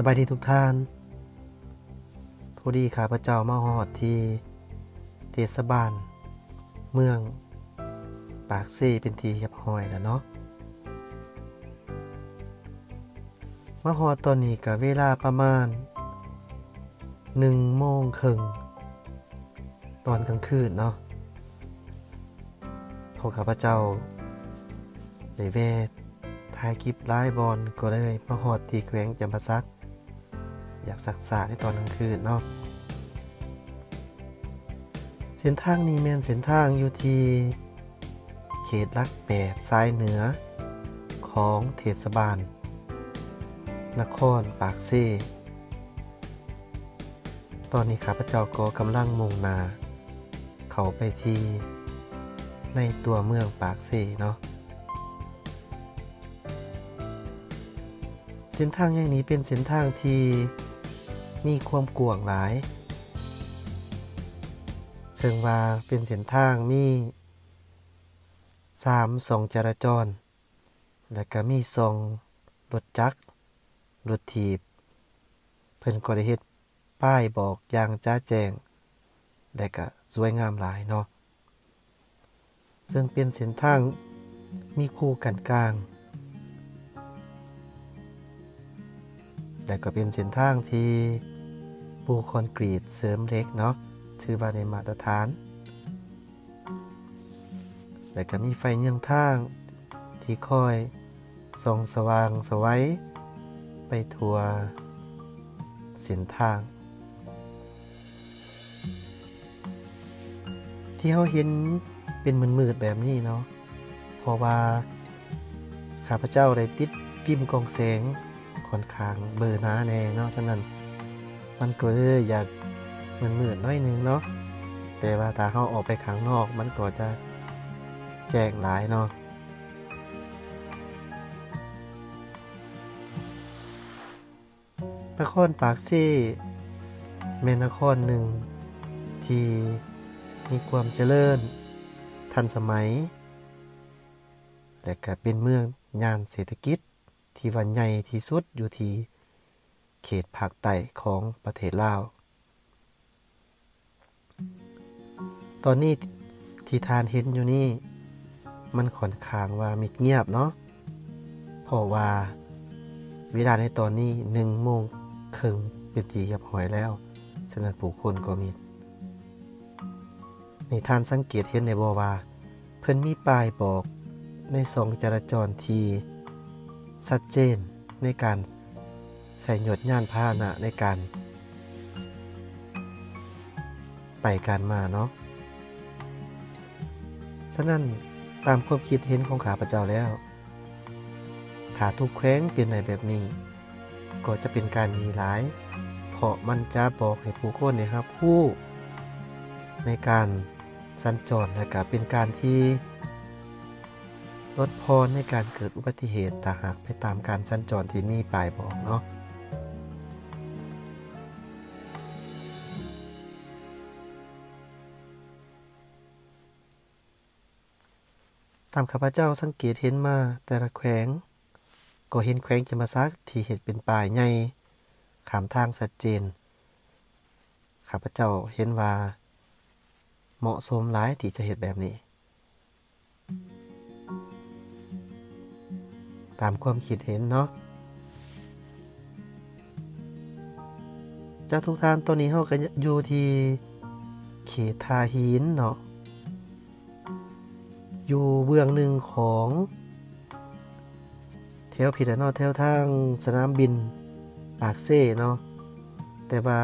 สบายดีทุกท่านพอดีข้าพเจ้ามาฮอดที่เทศบาล เมือง ปากเซเป็นทีเรียบร้อยแล้วเนาะมาฮอดตอนนี้ก็เวลาประมาณ1โมงครึ่งตอนกลางคืนเนาะพวกข้าพเจ้าได้แวะถ่ายคลิปไลฟ์บอลก็เลยมาฮอดที่แขวงจำปาสัก อยากศึกษาในตอนกลางคืนเนาะเส้นทางนี้แมนเส้นทางอยู่ที่เขตลักแปดซ้ายเหนือ ของเทศบาล นครปากเซตอนนี้ข้าพเจ้าก็กำลังมุ่งหนาเขาไปที่ในตัวเมืองปากเซเนาะเส้นทางอย่างนี้เป็นเส้นทางที่ มีความกว้างหลาย ซึ่งว่าเป็นเส้นทางมี3สองจราจร และก็มีสองรถจักรรถถีบ เพิ่นก็ได้เฮ็ดป้ายบอกอย่างจ้าแจงและก็สวยงามหลายเนาะซึ่งเป็นเส้นทางมีคู่กันกลาง แต่ก็เป็นเส้นทางที่ปูคอนกรีตเสริมเหล็กเนาะถือว่าในมาตรฐานแต่ก็มีไฟเยืองทางที่คอยส่องสว่างสวัยไปทั่วเส้นทาง ที่เราเห็นเป็นมืดๆแบบนี้เนาะเพราะว่าข้าพเจ้าได้ติดฟิล์มกองแสง ค่อนข้างเบอร์หน้าแน่เนาะฉะนั้นมันก็เลยอยากมันมืดน้อยนึงเนาะแต่ว่าถ้าเราออกไปข้างนอก มันก็จะแจ้งหลายเนาะนครปากซีแม่นครหนึ่งที่มีความเจริญ ทันสมัย และก็เป็นเมืองยานเศรษฐกิจ ที่วันใหญ่ที่สุดอยู่ที่เขตภาคใต้ของประเทศลาว ตอนนี้ที่ทานเห็นอยู่นี่มันค่อนข้างว่ามิดเงียบเนาะเพราะว่าเวลาในตอนนี้หนึ่งโมงครึ่งเป็นทีเรียบร้อยแล้วฉะนั้นผู้คนก็มีในทานสังเกตเห็นในบอว่า เพิ่นมีป้ายบอกในสองจราจรที ชัดเจนในการใส่หยดย่านพาหนะในการ ไปการมาเนาะ ฉะนั้นตามความคิดเห็นของข้าพเจ้าแล้ว ถ้าทุกแขวงเป็นในแบบนี้ ก็จะเป็นการดีหลาย เพราะมันจะบอกให้ผู้คนนี่ยครับผู้ในการสัญจรและก็เป็นการที่ ลดพรในการเกิดอุบัติเหตุถ้าหากไปตามการสัญจรที่มีป้ายบอกเนาะตามข้าพเจ้าสังเกตเห็นมาแต่ละแขวง ก็เห็นแขวงจำปาสักที่เห็นเป็นป่ายใหญ่ขามทางชัดเจน ข้าพเจ้าเห็นว่า เหมาะสมหลายที่จะเห็นแบบนี้ ตามความคิดเห็นเนาะจากทุกท่านตัวนี้เขาก็อยู่ที่เขตทาหินเนาะอยู่เบื้องหนึ่งของแถวผิดเนาะแถวทางสนามบินปากเซ่เนาะแต่ว่า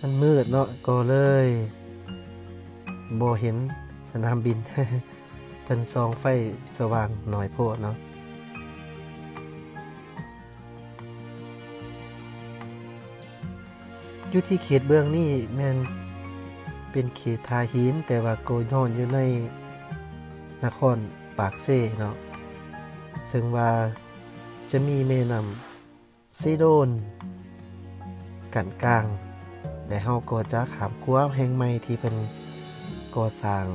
มันมืดเนาะก็เลยบ่เห็นสนามบิน เป็นซองไฟสว่างหน่อยโพดเนาะอยู่ที่เขตเบื้องนี่แม่นเป็นเขตทาหิน แต่ว่าโกยนอนอยู่ในนครปากเซ่เนาะซึ่งว่าจะมีแม่นำซีโดน กันกลาง และเฮาก็จะขามคัวแห่งใหม่ที่เป็นก่อสร้าง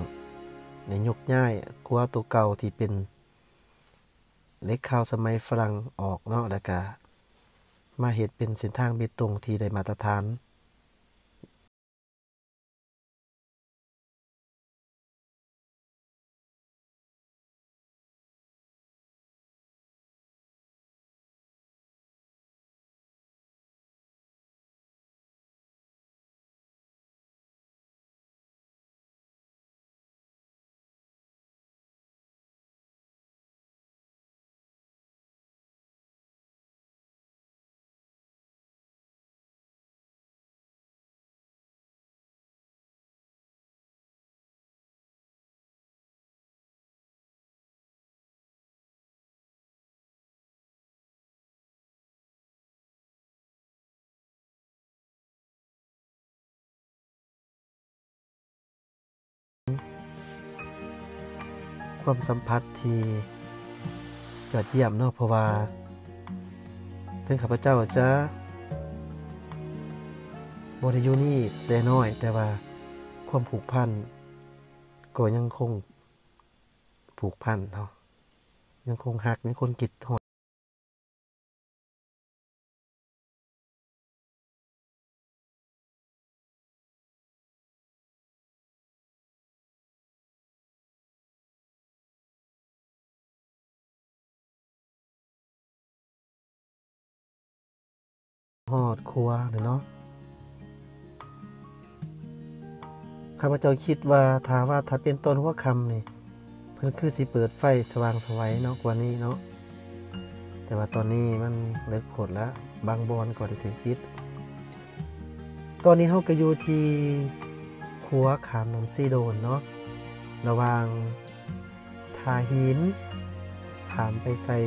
ในยุคย่ายกลัวตัวเก่าที่เป็นเล็กข่าวสมัยฝรั่งออกเนาะแล้วก็มาเห็ดเป็นเส้นทางเบตงที่ได้มาตรฐาน ความสัมผัสที่ยอดเยี่ยมเนาะเพราะว่าถึงข้าพเจ้าจะบ่ได้อยู่นี่แต่น้อย แต่ว่าความผูกพันก็ยังคงผูกพันเนาะยังคงหักในคนกิดทอ ดฮอดครัวเนาะข้าพเจ้าคิดว่าถ้าว่าถ้าเป็นต้นหัวคำนี่เพิ่นคือสิเปิดไฟสว่างสวัยเนาะกว่านี้เนาะแต่ว่าตอนนี้มันเลิกผลแล้วบางบอนก็ได้ถึงปิด ตอนนี้เฮาก็อยู่ที่ครัวขามนมซีโดนเนาะระวางทาหินขามไปใส่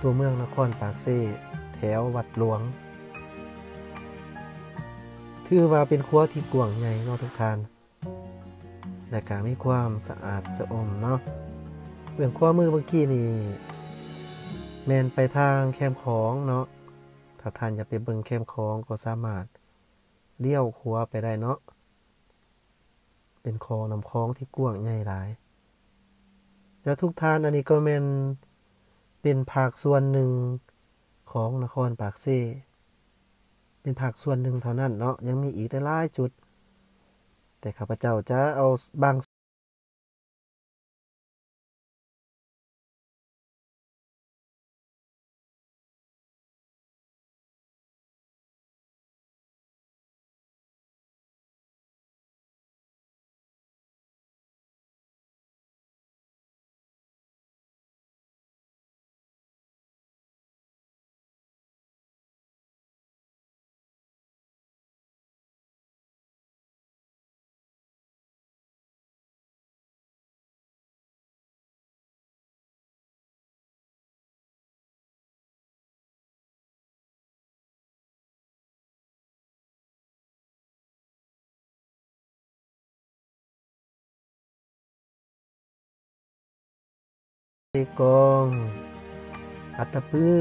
ตัวเมืองนครปากเซแถววัดหลวง ถือว่าเป็นครัวที่กว้างใหญ่เนาะทุกท่านและก็มีความสะอาดสะอมเนาะเรื่องครัวมือเมื่อกี้นี่แมนไปทางแคมของเนาะถ้าท่านอยากไปเบิ่งแคมของก็สามารถเลี้ยวครัวไปได้เนาะเป็นคลองนำคลองที่กว้างใหญ่หลายแล้วทุกท่านอันนี้ก็แมนเป็นภาคส่วนหนึ่ง ของนครปากเซเป็นผักส่วนหนึ่งเท่านั้นเนาะยังมีอีกหลายจุด แต่ข้าพเจ้าจะเอาบาง กองอัตปื้อ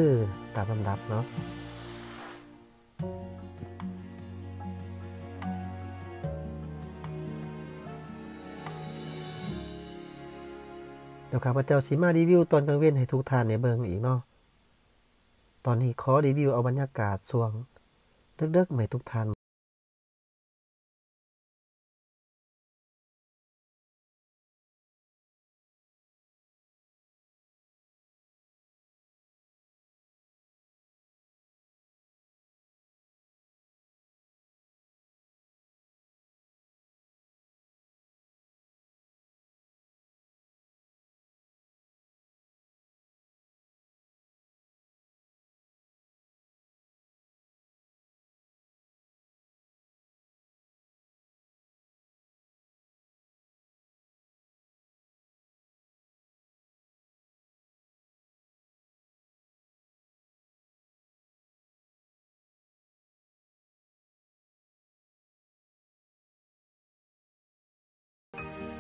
ตามลำดับเนาะเดี๋ยวข้าพเจ้าสิมารีวิวตอนกลางเว้นให้ทุกท่านในเบิงอีกเนาะตอนนี้ขอรีวิวเอาบรรยากาศช่วงเดึกๆให้ทุกท่าน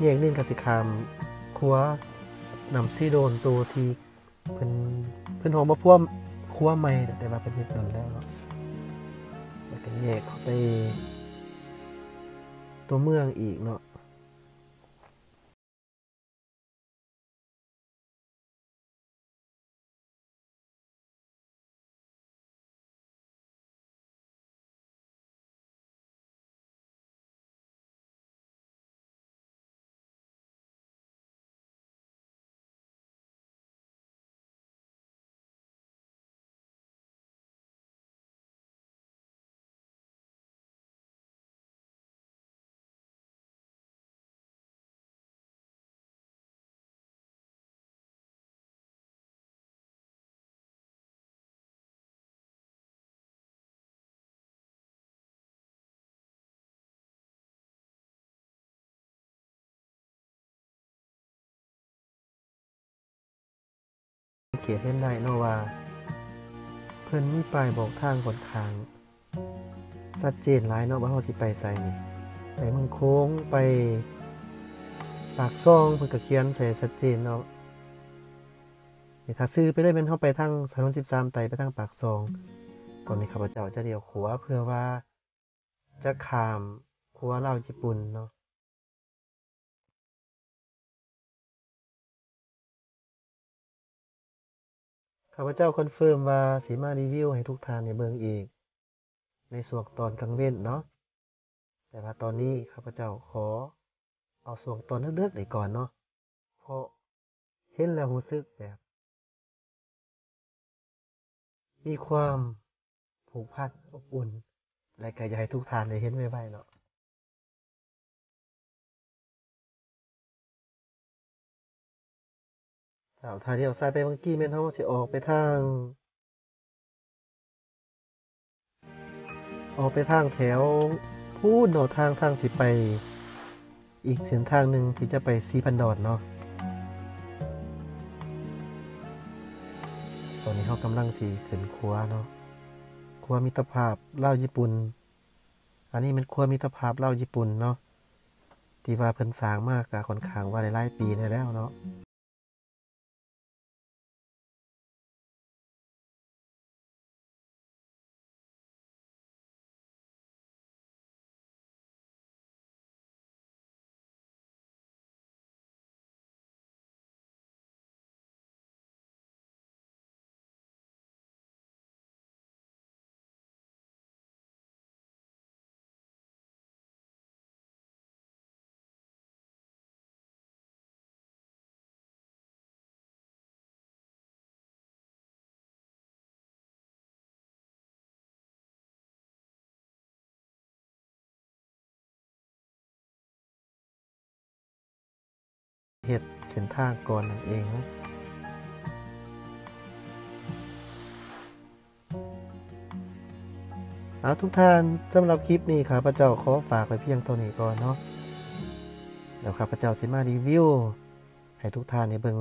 แยกหนึงกสิคามครัวนำซีโดนตัวที่เพิ่นเพิ่นหอมมาพ่วมครัวใหม่แต่ว่าเป็นเห็ดนนแล้วเนาะแล้วก็แยกเข้าไป ตัวเมืองอีกเนาะ ตเห็นได้เนาะว่า เพิ่นมีป้ายบอกทางคนข้างชัดเจนหลายเนาะว่าเฮาสิไปไสนี่ไปเมืองโค้งไป ปากซองเพิ่นก็เขียนใส่ชัดเจนเนาะนี่ถ้าซื้อไปเลยแม่นเฮาไปทางถนน13 ไตไปทางปากซอง ตอนนี้ข้าพเจ้าจะเลี้ยวขัวเพื่อว่าจะข้ามขัวลาวญี่ปุ่นเนาะ ข้าพเจ้าคอนเฟิร์มว่าสิมารีวิวให้ทุกท่านได้เบิ่งอีก ในส่วงตอนกลางเว้นเนาะแต่ว่าตอนนี้ข้าพเจ้าขอ เอาส่วงตอนดึกๆนี่ก่อนเนาะเพราะเห็นแล้วรู้สึกแบบ มีความผูกพันอบอุ่น และก็อยากให้ทุกท่านได้เห็นไวๆเนาะ เจ้าถ้าเลี้ยวซ้ายไปเมื่อกี้แม่นเฮาสิออกไปทาง ออกไปทางแถวพูนเนาะทางทางสิไป อีกเส้นทางหนึ่งที่จะไปสีพันดอนเนาะตอนนี้เขากำลังสีขึ้นครัวเนาะครัวมิตรภาพเล่าญี่ปุ่น อันนี้เป็นครัวมิตรภาพเล่าญี่ปุ่นเนาะที่ว่าเพิ่นสร้างมากกะค่อนข้างว่าหลายๆปีได้แล้วเนาะ เฮ็ดเส้นทางก่อนนั่นเองนะเอาทุกท่านสำหรับคลิปนี้ข้าพเจ้าขอฝากไว้เพียงเท่านี้ก่อนเนาะเดี๋ยวข้าพเจ้าสิมารีวิว ให้ทุกท่านในเบิง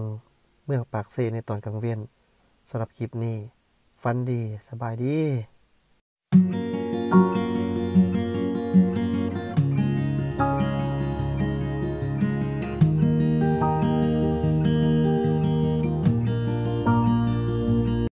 เมืองปากเซในตอนกลางเวียนสำหรับคลิปนี้ ฟันดีสบายดี